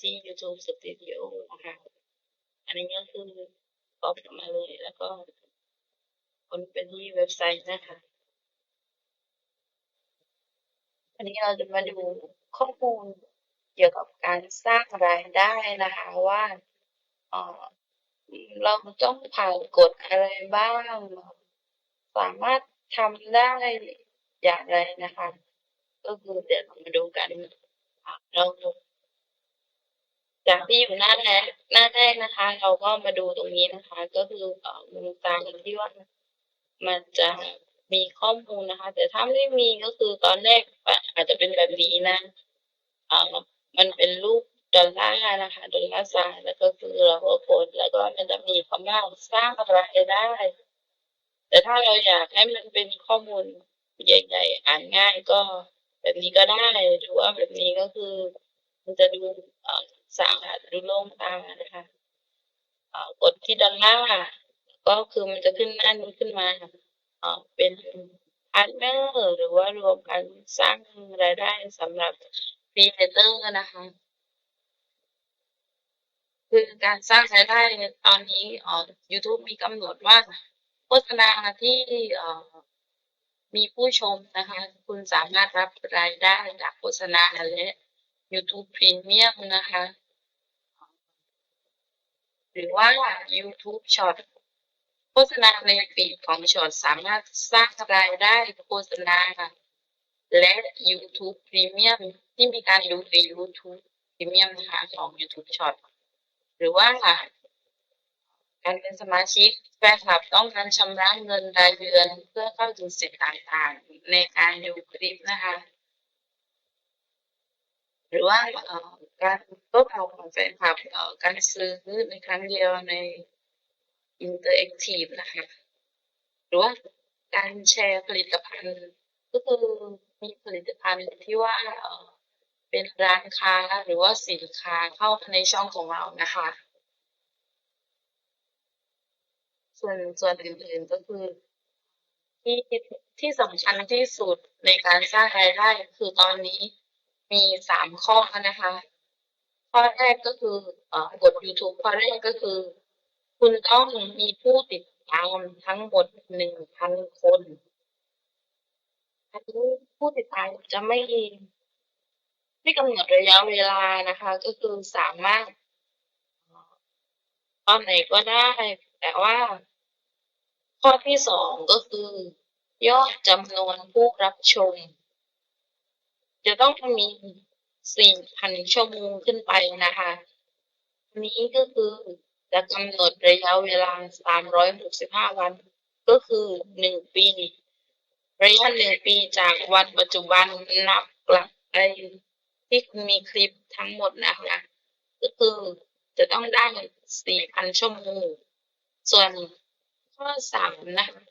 ที่ YouTube Studio นะคะ อันนี้ก็คือก๊อปมาเลยแล้วก็คนไปที่เว็บไซต์นะคะอันนี้เราจะมาดูข้อมูลเกี่ยวกับการสร้างรายได้นะคะว่าเราต้องผ่านกฎอะไรบ้าง สามารถทำได้อย่างไรนะคะ ก็คือเดี๋ยวเรามาดูกันเรา จากที่อยู่หน้าแรกหน้าแรกนะคะ เราก็มาดูตรงนี้นะคะ ก็คือเอ่อมุมตามที่ว่ามันจะมีข้อมูลนะคะ แต่ถ้าไม่มีก็คือตอนแรกอาจจะเป็นแบบนี้นะเอ่อมันเป็นรูปดอลลาร์นะคะดอลลาร์สแล้วก็คือเราก็กดแล้วก็มันจะมีคำว่าสร้างรายได้ แต่ถ้าเราอยากให้มันเป็นข้อมูลใหญ่ๆอ่านง่ายก็แบบนี้ก็ได้หรือว่าแบบนี้ก็คือ มันจะดู สะอาดดูโล่งตานะคะกดที่ดอลลาร์ก็คือมันจะขึ้นหน้านี้ขึ้นมาเอ่อเป็นพาร์ทเนอร์หรือว่ารวมกันสร้างรายได้สำหรับครีเอเตอร์นะคะคือการสร้างรายได้ตอนนี้อ่อ YouTube มีกำหนดว่าโฆษณาที่อ่อมีผู้ชมนะคะ คุณสามารถรับรายได้จากโฆษณาและ YouTube Premium นะคะ หรือว่า YouTube Short โฆษณาในฟีดของ Short สามารถสร้างรายได้โฆษณา และ YouTube Premium ที่มีการดูใน YouTube Premium นะคะของ YouTube Short หรือว่าการเป็นสมาชิกแฟนคลับต้องการชำระเงินรายเดือนเพื่อเข้าถึงสิทธิ์ต่างๆ ในการดูคลิปนะคะ หรือว่า การโต้ตอบของแฟนคลับเอ่อการซื้อในครั้งเดียวใน Interactive นะคะหรือว่าการแชร์ผลิตภัณฑ์ ก็คือมีผลิตภัณฑ์ที่ว่าเป็นร้านค้าหรือว่าสินค้าเข้ามาในช่องของเรานะคะ ส่วนส่วนอื่นๆก็คือที่ที่สำคัญที่สุดในการสร้างรายได้คือตอนนี้มีสามข้อนะคะ ข้อแรกก็คืออกด YouTube ข้อแรกก็คือ คุณต้องมีผู้ติดตามทั้งหมดหนึ่งพันคนอันนี้ผู้ติดตามจะไม่ไม่กำหนดระยะเวลานะคะ ก็คือสามารถตอนไหนก็ได้ แต่ว่า ข้อที่สองก็คือ ยอดจำนวนผู้รับชม จะต้องมี สี่พันชั่วโมงขึ้นไปนะคะนนี้ก็คือจะกำหนดระยะเวลาสามร้อยหกสิบห้าวัน ก็คือหนึ่งปี ระยะหนึ่งปีจากวันปัจจุบันนับกลับไปที่คุณมีคลิปทั้งหมดนะคะก็คือจะต้องได้สี่พันชั่วโมง ส่วนข้อสามนะคะ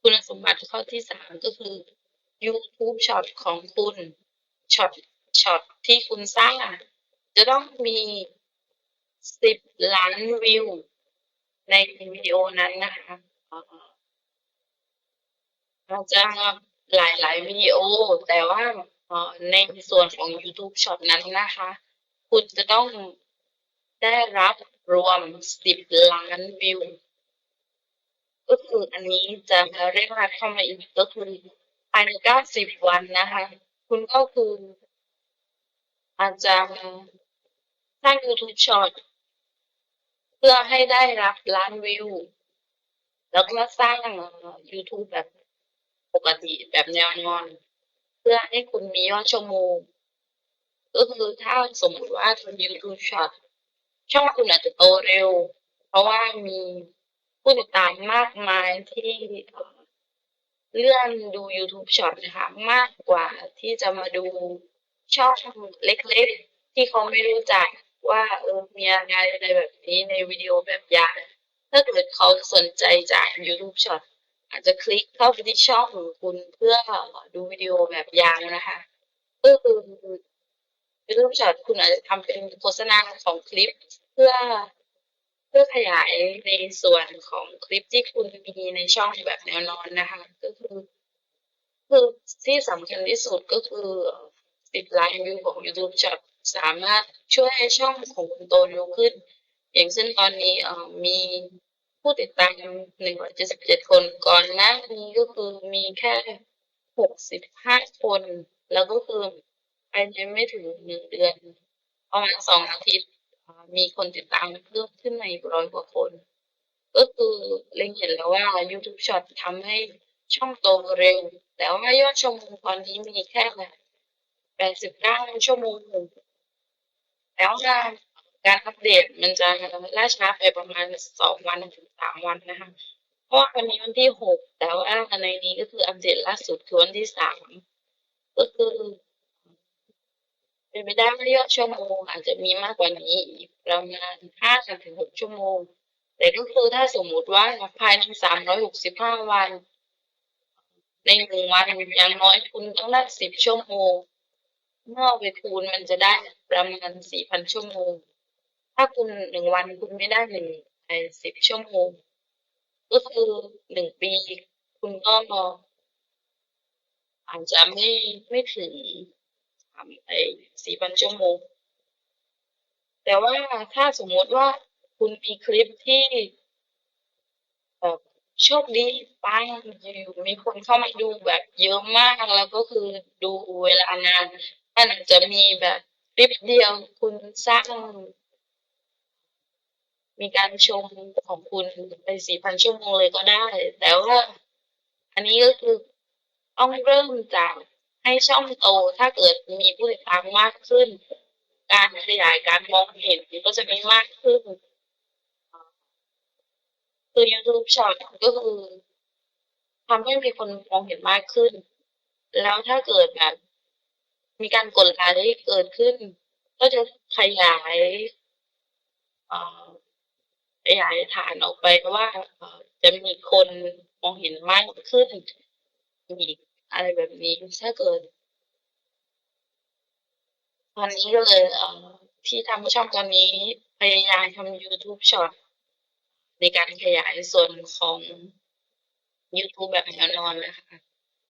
คุณสมบัติข้อที่สามก็คือ YouTube ช็อตของคุณช็อต ช็อตที่คุณสร้างจะต้องมีสิบล้านวิว ในวิดีโอนั้นนะคะอาจจะหลายหลายๆวิดีโอ แต่ว่าในส่วนของ YouTube ช็อตนั้นนะคะ คุณจะต้องได้รับรวมสิบล้านวิว ก็คืออันนี้จะเรียกว่าเข้ามาอีกก็คือภายในเก้าสิบวันนะคะ คุณก็คือ อาจจะสร้าง YouTube Short เพื่อให้ได้รับล้านวิว แล้วก็สร้าง YouTube แบบปกติแบบแนวนอน เพื่อให้คุณมียอดชั่วโมงก็คือถ้าสมมติว่าทำ YouTube Short ช่องคุณอาจจะโตเร็ว เพราะว่ามีผู้ติดตามมากมายที่เอ่อเลื่อนดู YouTube Short นะคะ มากกว่าที่จะมาดู ช่องเล็กๆ ที่เขาไม่รู้จักว่าเออมีอะไรอะไรแบบนี้ในวิดีโอแบบยาวถ้าเกิดเขาสนใจจาก YouTube Short อาจจะคลิกเข้าไปที่ช่องของคุณเพื่อดูวิดีโอแบบยาวนะคะก็คือ YouTube Short คุณอาจจะทำเป็นโฆษณาของคลิปเพื่อเพื่อขยายในส่วนของคลิปที่คุณมีในช่องแบบแนวนอนนะคะ ก็คือ คือที่สำคัญที่สุดก็คือ สิบล้านวิวของ YouTube Shop สามารถช่วยให้ช่องของคุณโตเร็วขึ้น อย่างเช่นตอนนี้เอ่อมีผู้ติดตาม177คนก่อนหน้านี้ก็คือมีแค่65คน แล้วก็คือภายในไม่ถึง1เดือน ประมาณ2องอาทิตย์ มีคนติดตามเพิ่มขึ้นมาอีก100กว่าคน ก็คือเล็งเห็นแล้วว่า YouTube Short ทำให้ช่องโตเร็ว แต่ว่ายอดชมงตอนนี้มีแค่ 89ชั่วโมง แล้วว่าการอัปเดตมันจะล่าช้าไปประมาณ2วันถึง3วันนะคะ เพราะว่าวันนี้วันที่6แต่ว่าในนี้ก็คืออัปเดตล่าสุดคือวันที่3ก็คือเป็นไปได้ว่ายอดชั่วโมงอาจจะมีมากกว่านี้ประมาณ5-6ชั่วโมง แต่ก็คือถ้าสมมุติว่าภายใน365วัน ใน1วันอย่างน้อยคุณต้องได้10ชั่วโมง เมื่อไปคูณมันจะได้ประมาณ4,000ชั่วโมง ถ้าคุณ1วันคุณไม่ได้1ไอ้10ชั่วโมง ก็คือ1ปีคุณก็อาจจะไม่ไม่ถึง3ไอ้4,000ชั่วโมง แต่ว่าถ้าสมมติว่าคุณมีคลิปที่แบบโชคดีปังอยู่มีคนเข้ามาดูแบบเยอะมากแล้วก็คือดูเวลานาน มันอาจจะมีแบบคลิปเดียวคุณสร้าง มีการชมของคุณไป4,000ชั่วโมงเลยก็ได้ แต่ว่าอันนี้ก็คือต้องเริ่มจากให้ช่องโตถ้าเกิดมีผู้ติดตามมากขึ้น การขยายการมองเห็นก็จะมีมากขึ้น คือ YouTube Short ก็คือทำให้มีคนมองเห็นมากขึ้น แล้วถ้าเกิดแบบ มีการกดไลก์เกิดขึ้น ก็จะขยายอ่อขยายฐานออกไปว่าเอ่อจะมีคนมองเห็นมากขึ้นอีอะไรแบบนี้ถ้าเกิดตอนนี้ก็เลยเอ่อที่ทำช่องตอนนี้พยายามทำ YouTube Short ในการขยายส่วนของยูทูบแบบแนวนอนนะคะ